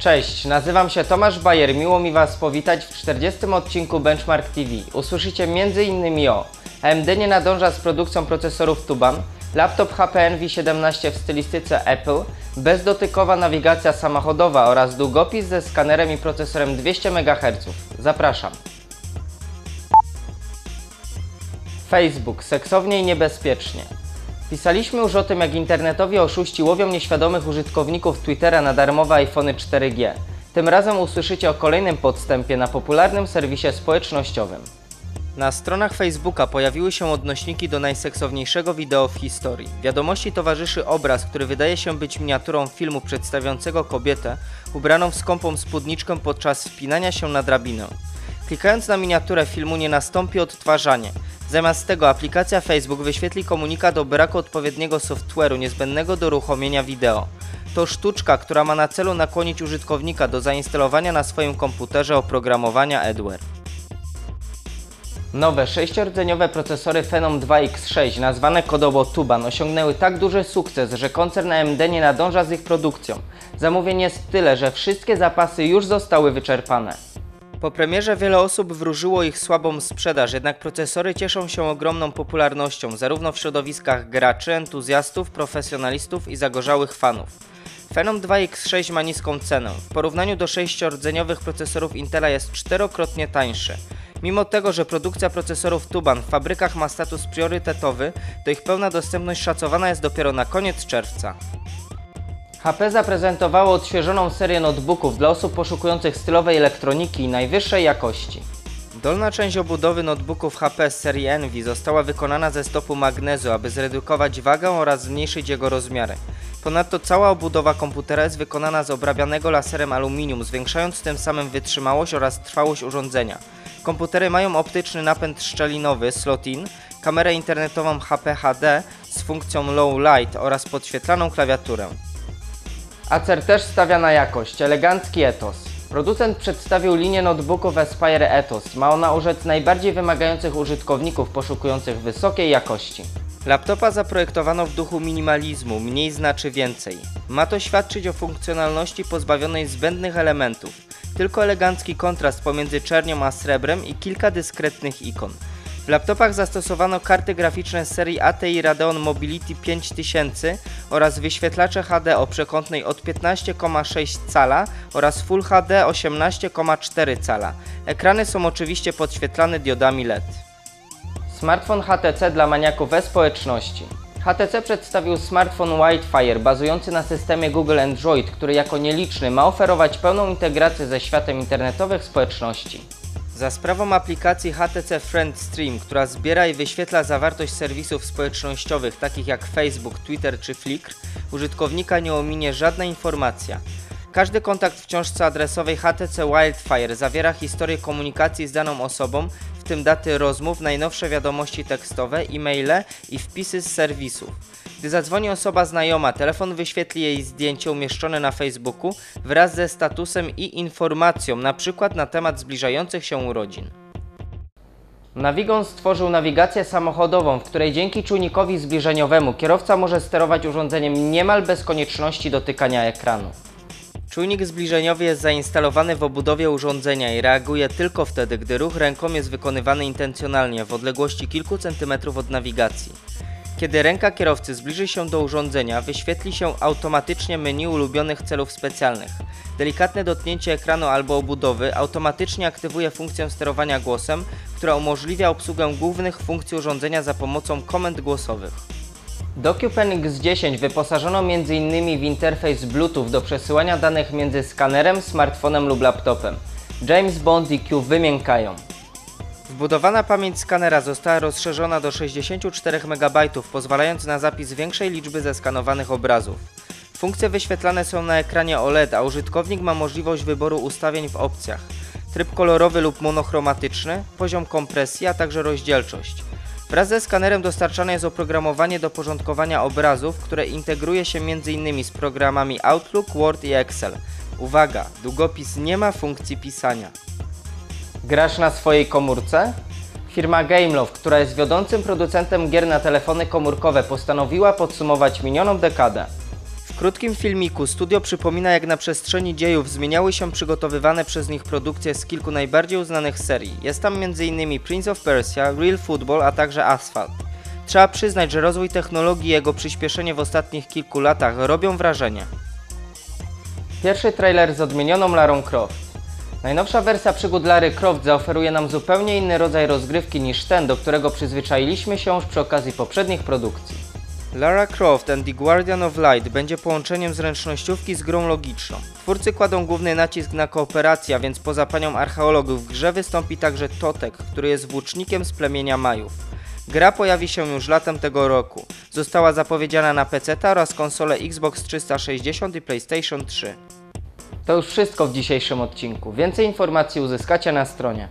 Cześć, nazywam się Tomasz Bajer. Miło mi Was powitać w 40. odcinku Benchmark TV. Usłyszycie m.in. o AMD nie nadąża z produkcją procesorów Tuban, laptop HP Envy 17 w stylistyce Apple, bezdotykowa nawigacja samochodowa oraz długopis ze skanerem i procesorem 200 MHz. Zapraszam. Facebook, seksownie i niebezpiecznie. Pisaliśmy już o tym, jak internetowi oszuści łowią nieświadomych użytkowników Twittera na darmowe iPhony 4G. Tym razem usłyszycie o kolejnym podstępie na popularnym serwisie społecznościowym. Na stronach Facebooka pojawiły się odnośniki do najseksowniejszego wideo w historii. Wiadomości towarzyszy obraz, który wydaje się być miniaturą filmu przedstawiającego kobietę ubraną w skąpą spódniczkę podczas wspinania się na drabinę. Klikając na miniaturę filmu nie nastąpi odtwarzanie. Zamiast tego aplikacja Facebook wyświetli komunikat o braku odpowiedniego software'u niezbędnego do uruchomienia wideo. To sztuczka, która ma na celu nakłonić użytkownika do zainstalowania na swoim komputerze oprogramowania adware. Nowe sześciordzeniowe procesory Phenom 2X6 nazwane kodowo Tuban osiągnęły tak duży sukces, że koncern AMD nie nadąża z ich produkcją. Zamówień jest tyle, że wszystkie zapasy już zostały wyczerpane. Po premierze wiele osób wróżyło ich słabą sprzedaż, jednak procesory cieszą się ogromną popularnością zarówno w środowiskach graczy, entuzjastów, profesjonalistów i zagorzałych fanów. Phenom 2X6 ma niską cenę. W porównaniu do sześciordzeniowych procesorów Intela jest czterokrotnie tańszy. Mimo tego, że produkcja procesorów Tuban w fabrykach ma status priorytetowy, to ich pełna dostępność szacowana jest dopiero na koniec czerwca. HP zaprezentowało odświeżoną serię notebooków dla osób poszukujących stylowej elektroniki najwyższej jakości. Dolna część obudowy notebooków HP z serii Envy została wykonana ze stopu magnezu, aby zredukować wagę oraz zmniejszyć jego rozmiary. Ponadto cała obudowa komputera jest wykonana z obrabianego laserem aluminium, zwiększając tym samym wytrzymałość oraz trwałość urządzenia. Komputery mają optyczny napęd szczelinowy slot-in, kamerę internetową HP HD z funkcją low light oraz podświetlaną klawiaturę. Acer też stawia na jakość, elegancki etos. Producent przedstawił linię notebooków Aspire Ethos. Ma ona urzec najbardziej wymagających użytkowników poszukujących wysokiej jakości. Laptopa zaprojektowano w duchu minimalizmu, mniej znaczy więcej. Ma to świadczyć o funkcjonalności pozbawionej zbędnych elementów. Tylko elegancki kontrast pomiędzy czernią a srebrem i kilka dyskretnych ikon. W laptopach zastosowano karty graficzne z serii ATI Radeon Mobility 5000 oraz wyświetlacze HD o przekątnej od 15,6 cala oraz Full HD 18,4 cala. Ekrany są oczywiście podświetlane diodami LED. Smartfon HTC dla maniaków e-społeczności. HTC przedstawił smartfon Wildfire bazujący na systemie Google Android, który jako nieliczny ma oferować pełną integrację ze światem internetowych społeczności. Za sprawą aplikacji HTC Friend Stream, która zbiera i wyświetla zawartość serwisów społecznościowych takich jak Facebook, Twitter czy Flickr, użytkownika nie ominie żadna informacja. Każdy kontakt w książce adresowej HTC Wildfire zawiera historię komunikacji z daną osobą, w tym daty rozmów, najnowsze wiadomości tekstowe, e-maile i wpisy z serwisów. Gdy zadzwoni osoba znajoma, telefon wyświetli jej zdjęcie umieszczone na Facebooku wraz ze statusem i informacją, np. na temat zbliżających się urodzin. Navigon stworzył nawigację samochodową, w której dzięki czujnikowi zbliżeniowemu kierowca może sterować urządzeniem niemal bez konieczności dotykania ekranu. Czujnik zbliżeniowy jest zainstalowany w obudowie urządzenia i reaguje tylko wtedy, gdy ruch ręką jest wykonywany intencjonalnie w odległości kilku centymetrów od nawigacji. Kiedy ręka kierowcy zbliży się do urządzenia, wyświetli się automatycznie menu ulubionych celów specjalnych. Delikatne dotknięcie ekranu albo obudowy automatycznie aktywuje funkcję sterowania głosem, która umożliwia obsługę głównych funkcji urządzenia za pomocą komend głosowych. DocuPen X10 wyposażono m.in. w interfejs Bluetooth do przesyłania danych między skanerem, smartfonem lub laptopem. James Bond i Q wymiękają. Wbudowana pamięć skanera została rozszerzona do 64 MB, pozwalając na zapis większej liczby zeskanowanych obrazów. Funkcje wyświetlane są na ekranie OLED, a użytkownik ma możliwość wyboru ustawień w opcjach. Tryb kolorowy lub monochromatyczny, poziom kompresji, a także rozdzielczość. Wraz ze skanerem dostarczane jest oprogramowanie do porządkowania obrazów, które integruje się m.in. z programami Outlook, Word i Excel. Uwaga, długopis nie ma funkcji pisania. Grasz na swojej komórce? Firma Gameloft, która jest wiodącym producentem gier na telefony komórkowe, postanowiła podsumować minioną dekadę. Krótkim filmiku studio przypomina jak na przestrzeni dziejów zmieniały się przygotowywane przez nich produkcje z kilku najbardziej uznanych serii. Jest tam m.in. Prince of Persia, Real Football, a także Asphalt. Trzeba przyznać, że rozwój technologii i jego przyspieszenie w ostatnich kilku latach robią wrażenie. Pierwszy trailer z odmienioną Larą Croft. Najnowsza wersja przygód Lary Croft zaoferuje nam zupełnie inny rodzaj rozgrywki niż ten, do którego przyzwyczailiśmy się już przy okazji poprzednich produkcji. Lara Croft and the Guardian of Light będzie połączeniem zręcznościówki z grą logiczną. Twórcy kładą główny nacisk na kooperację, więc poza panią archeologów w grze wystąpi także Totek, który jest włócznikiem z plemienia Majów. Gra pojawi się już latem tego roku. Została zapowiedziana na PC oraz konsole Xbox 360 i PlayStation 3. To już wszystko w dzisiejszym odcinku. Więcej informacji uzyskacie na stronie.